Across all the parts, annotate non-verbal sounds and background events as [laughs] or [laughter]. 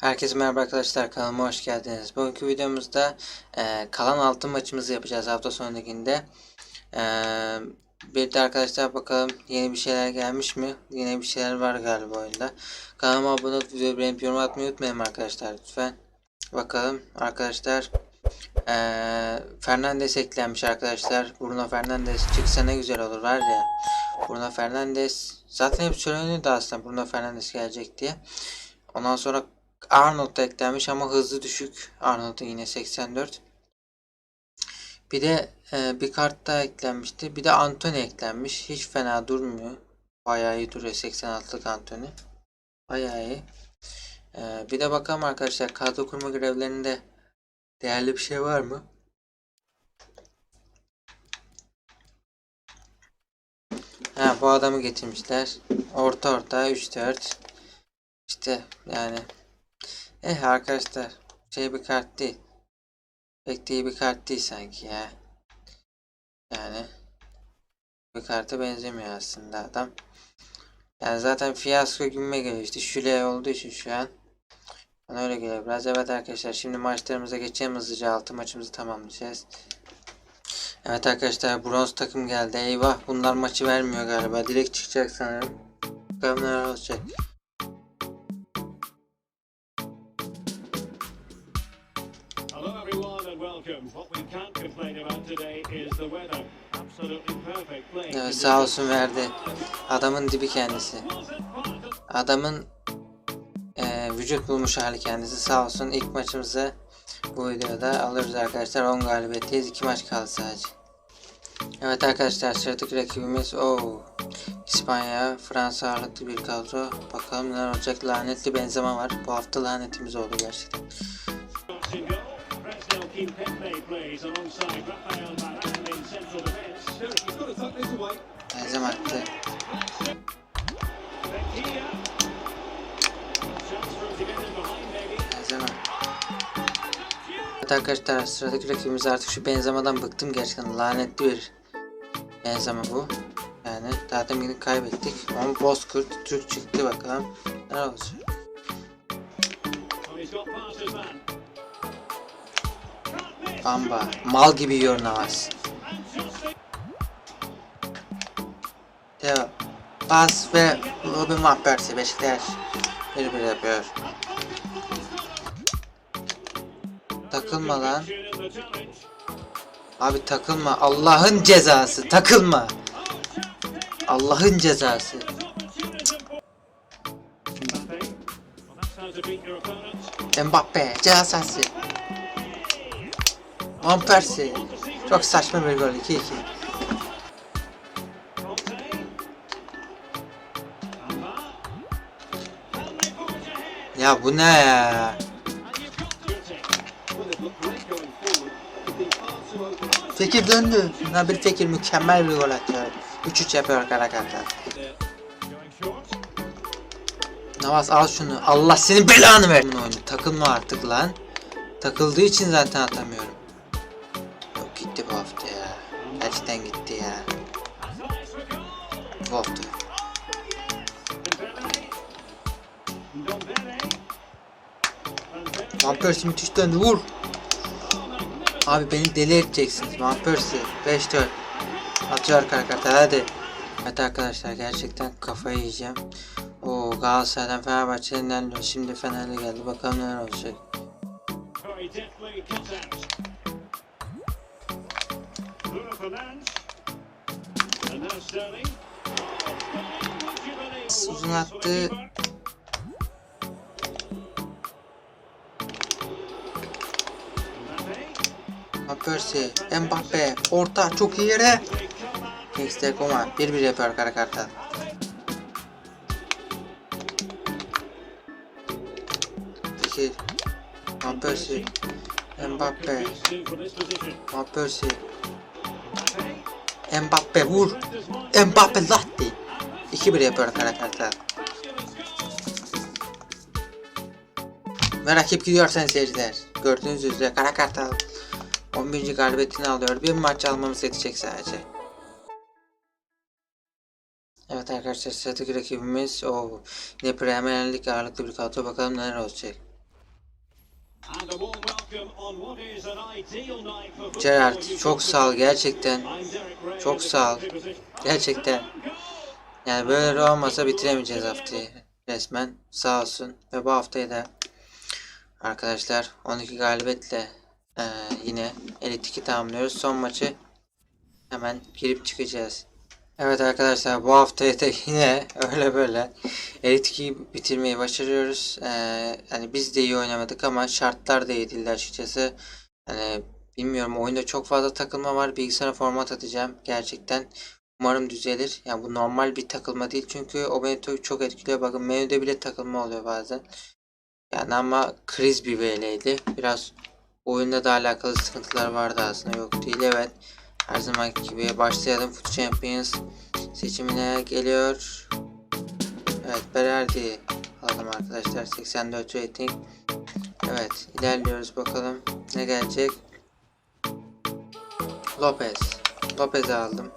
Herkese merhaba arkadaşlar kanalıma hoş geldiniz. Bugünkü videomuzda e, kalan altın maçımızı yapacağız hafta sonu. E, bir de arkadaşlar bakalım yeni bir şeyler gelmiş mi? Yine bir şeyler var galiba oyunda. Kanalıma abone olup videoyu beğenip yorum atmayı unutmayın arkadaşlar lütfen. Bakalım arkadaşlar. E, Fernandes eklenmiş arkadaşlar. Bruno Fernandes çıksa ne güzel olur var ya. Bruno Fernandes zaten hep söyleniyordu aslında Bruno Fernandes gelecek diye. Ondan sonra Arnold da eklenmiş ama hızlı düşük. Arnold'un yine 84. Bir de e, bir kart daha eklenmişti. Bir de Anthony eklenmiş. Hiç fena durmuyor. Bayağı iyi duruyor 86'lık Anthony. Bayağı iyi. E, bir de bakalım arkadaşlar kadro kurma görevlerinde değerli bir şey var mı? Ha bu adamı getirmişler. Orta orta 3-4. İşte yani Eh arkadaşlar şey bir kart değil. Pek iyi bir kart değil sanki ya. Yani bir karta benzemiyor aslında adam. Yani zaten fiyasko gibime geliyor işte şule olduğu için şu an. Bana öyle geliyor biraz. Evet arkadaşlar şimdi maçlarımıza geçelim hızlıca altı maçımızı tamamlayacağız. Evet arkadaşlar bronz takım geldi. Eyvah bunlar maçı vermiyor galiba. Direkt çıkacak sanırım. Bakalım neler olacak. Evet sağ olsun verdi. Adamın dibi kendisi. Adamın eee, vücut bulmuş hali kendisi sağ olsun. İlk maçımızı bu videoda alırız arkadaşlar. 10 galibiyetteyiz. 2 maç kaldı sadece. Evet arkadaşlar sıradaki rakibimiz o İspanya, Fransa ağırlıklı bir kadro. Bakalım neler olacak. Lanetli benzeme var. Bu hafta lanetimiz oldu gerçekten. Defence. Benzeme attı. Benzeme. Evet arkadaşlar sıradaki rakibimiz artık şu benzemadan bıktım gerçekten lanetli bir benzeme bu. Yani daha demin kaybettik ama Bozkurt Türk çıktı bakalım ne olacak. Bamba mal gibi yiyor Navas. Teo Bas ve Robin Van Persie Beşiktaş bir bir yapıyor. Takılma lan. Abi takılma. Allah'ın cezası. Takılma. Allah'ın cezası. Mbappe. Well, that's how to beat your opponent. Mbappe ceza Persie. Çok saçma bir gol 2-2. Conte. Amba. Henry forge ahead. Ya bu ne ya? Fekir döndü. Nabil Fekir mükemmel bir gol atıyor. 3-3 yapıyor short. Navas al şunu. Allah senin belanı ver. Oyunu. Takılma artık lan. Takıldığı için zaten atamıyorum. Gerçekten gitti ya. There Van müthiş döndü. Vur. Abi beni deli edeceksiniz. Van Persie 5-4. Atıyor Karakartal hadi. Evet arkadaşlar gerçekten kafayı yiyeceğim. O Galatasaray'dan Fenerbahçe'den ilerliyor. Şimdi Fener'le geldi. Bakalım neler olacak. Uzun attı. keeper? Mbappe. Orta çok iyi yere. Kingsley Coman 1-1 yapıyor Karakartal. Peki Van Persie, Mbappe. Van Mbappe. Vur. Mbappe latte. 2-1 yapıyor Karakartal. Ve rakip gidiyor seyirciler. Gördüğünüz üzere Karakartal 11. galibiyetini alıyor. Bir maç almamız yetecek sadece. Evet arkadaşlar sıradaki rakibimiz o yine Premier Lig ağırlıklı bir kadro bakalım neler olacak. Gerard çok sağ ol gerçekten. Çok sağ ol. Gerçekten. Yani böyle olmasa bitiremeyeceğiz haftayı resmen. Sağ olsun. Ve bu haftayı da arkadaşlar 12 galibiyetle eee, yine Elit 2 tamamlıyoruz. Son maçı hemen girip çıkacağız. Evet arkadaşlar bu haftayı da yine [laughs] öyle böyle Elit 2'yi bitirmeyi başarıyoruz. Eee, yani biz de iyi oynamadık ama şartlar da iyi değildi açıkçası. Hani bilmiyorum oyunda çok fazla takılma var. Bilgisayara format atacağım gerçekten. Umarım düzelir. Yani bu normal bir takılma değil çünkü o beni çok etkiliyor. Bakın menüde bile takılma oluyor bazen. Yani ama kriz bir VL'ydi. Biraz oyunda da alakalı sıkıntılar vardı aslında. Yok değil evet. Her zamanki gibi başlayalım. Foot Champions seçimine geliyor. Evet Berardi alalım arkadaşlar. 84 rating. Evet ilerliyoruz bakalım. Ne gelecek? Lopez. Lopez'i aldım.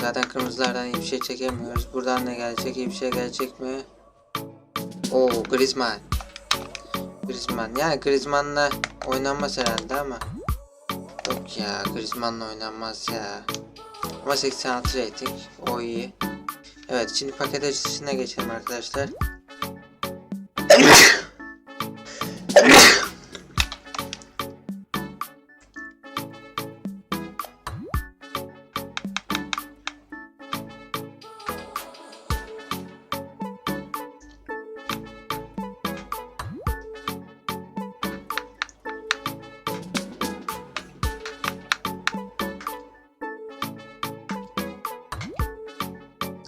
Zaten kırmızılardan iyi bir şey çekemiyoruz. Buradan ne gelecek? İyi bir şey gelecek mi? Oo Griezmann. Griezmann. Yani Griezmann'la oynanmaz herhalde ama. Yok ya Griezmann'la oynanmaz ya. Ama 86 rating. O iyi. Evet şimdi paket açılışına geçelim arkadaşlar.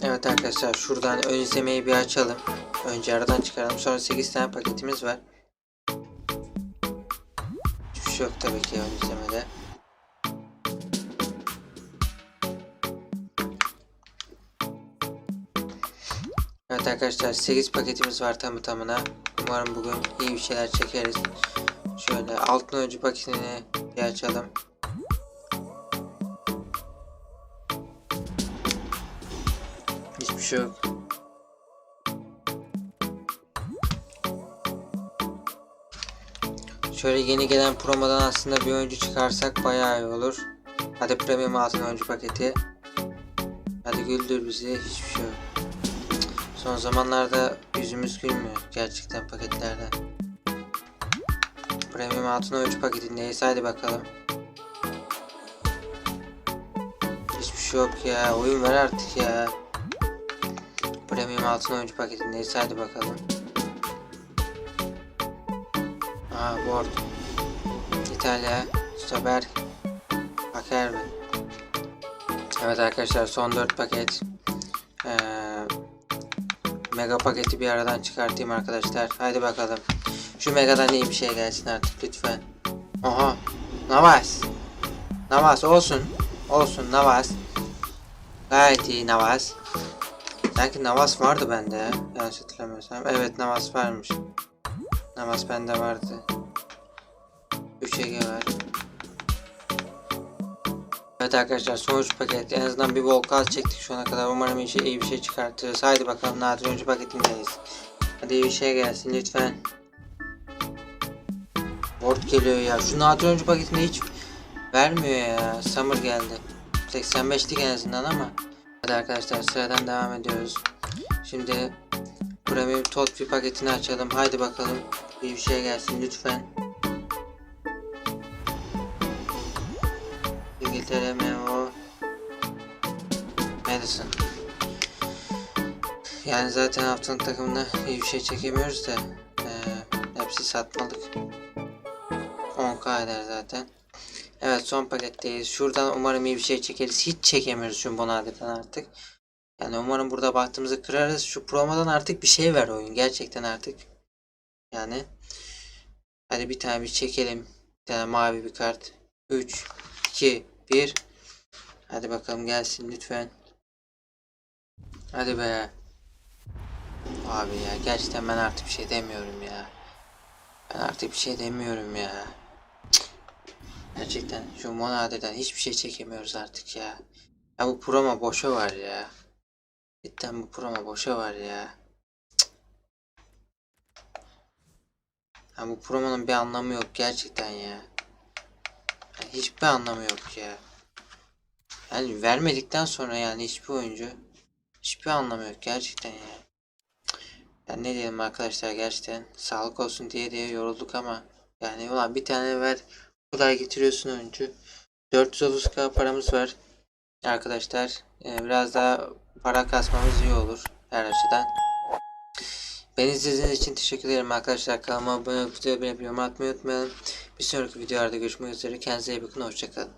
Evet arkadaşlar şuradan ön izlemeyi bir açalım. Önce aradan çıkaralım. Sonra 8 tane paketimiz var. Hiçbir şey yok tabii ki ön izlemede. Evet arkadaşlar 8 paketimiz var tamı tamına. Umarım bugün iyi bir şeyler çekeriz. Şöyle altın oyuncu paketini bir açalım. Şey. Şöyle yeni gelen promodan aslında bir oyuncu çıkarsak bayağı iyi olur. Hadi premium altın oyuncu paketi. Hadi güldür bizi. Hiçbir şey yok. Son zamanlarda yüzümüz gülmüyor gerçekten paketlerden. Premium altın oyuncu paketindeyiz. Hadi bakalım. Hiçbir şey yok ya. Oyun ver artık ya. Premium altın oyuncu paketindeyiz. Hadi bakalım. Aa board. İtalya. Stober. Akerbi. Evet arkadaşlar son 4 paket. Ee, mega paketi bir aradan çıkartayım arkadaşlar. Hadi bakalım. Şu megadan iyi bir şey gelsin artık lütfen. Oha. Navas. Navas olsun. Olsun Navas. Gayet iyi Navas. Sanki Navas vardı bende ya. Yanlış hatırlamıyorsam. Evet Navas varmış. Navas bende vardı. 3 Ege var. Evet arkadaşlar sonuç paket. En azından bir volkaz çektik şu ana kadar. Umarım iyi, şey, iyi bir şey çıkartırız. Haydi bakalım nadir oyuncu paketindeyiz. Hadi iyi bir şey gelsin lütfen. Word geliyor ya. Şu nadir oyuncu paketinde hiç vermiyor ya. Summer geldi. 85'lik en azından ama. Hadi arkadaşlar sıradan devam ediyoruz. Şimdi Premium Tot bir paketini açalım. Haydi bakalım. İyi bir şey gelsin lütfen. İngiltere Memo Madison. Yani zaten haftanın takımına iyi bir şey çekemiyoruz da eee, hepsi satmalık. 10k eder zaten. Evet son paketteyiz. Şuradan umarım iyi bir şey çekeriz. Hiç çekemiyoruz şu Bonadir'den artık. Yani umarım burada bahtımızı kırarız. Şu promodan artık bir şey ver oyun. Gerçekten artık. Yani. Hadi bir tane bir çekelim. Bir tane mavi bir kart. 3, 2, 1. Hadi bakalım gelsin lütfen. Hadi be. Abi ya gerçekten ben artık bir şey demiyorum ya. Ben artık bir şey demiyorum ya. Gerçekten şu Monade'den hiçbir şey çekemiyoruz artık ya. Ya bu promo boşa var ya. Cidden bu promo boşa var ya. Yani bu promonun bir anlamı yok gerçekten ya. Yani hiçbir anlamı yok ya. Yani vermedikten sonra yani hiçbir oyuncu hiçbir anlamı yok gerçekten ya. Yani ne diyelim arkadaşlar gerçekten sağlık olsun diye diye yorulduk ama yani ulan bir tane ver kolay getiriyorsun oyuncu. 430k paramız var arkadaşlar. Ee, biraz daha para kasmamız iyi olur her açıdan. Beni izlediğiniz için teşekkür ederim arkadaşlar. Kanalıma abone olup videoyu beğenip yorum atmayı unutmayın. Bir sonraki videolarda görüşmek üzere. Kendinize iyi bakın. Hoşçakalın.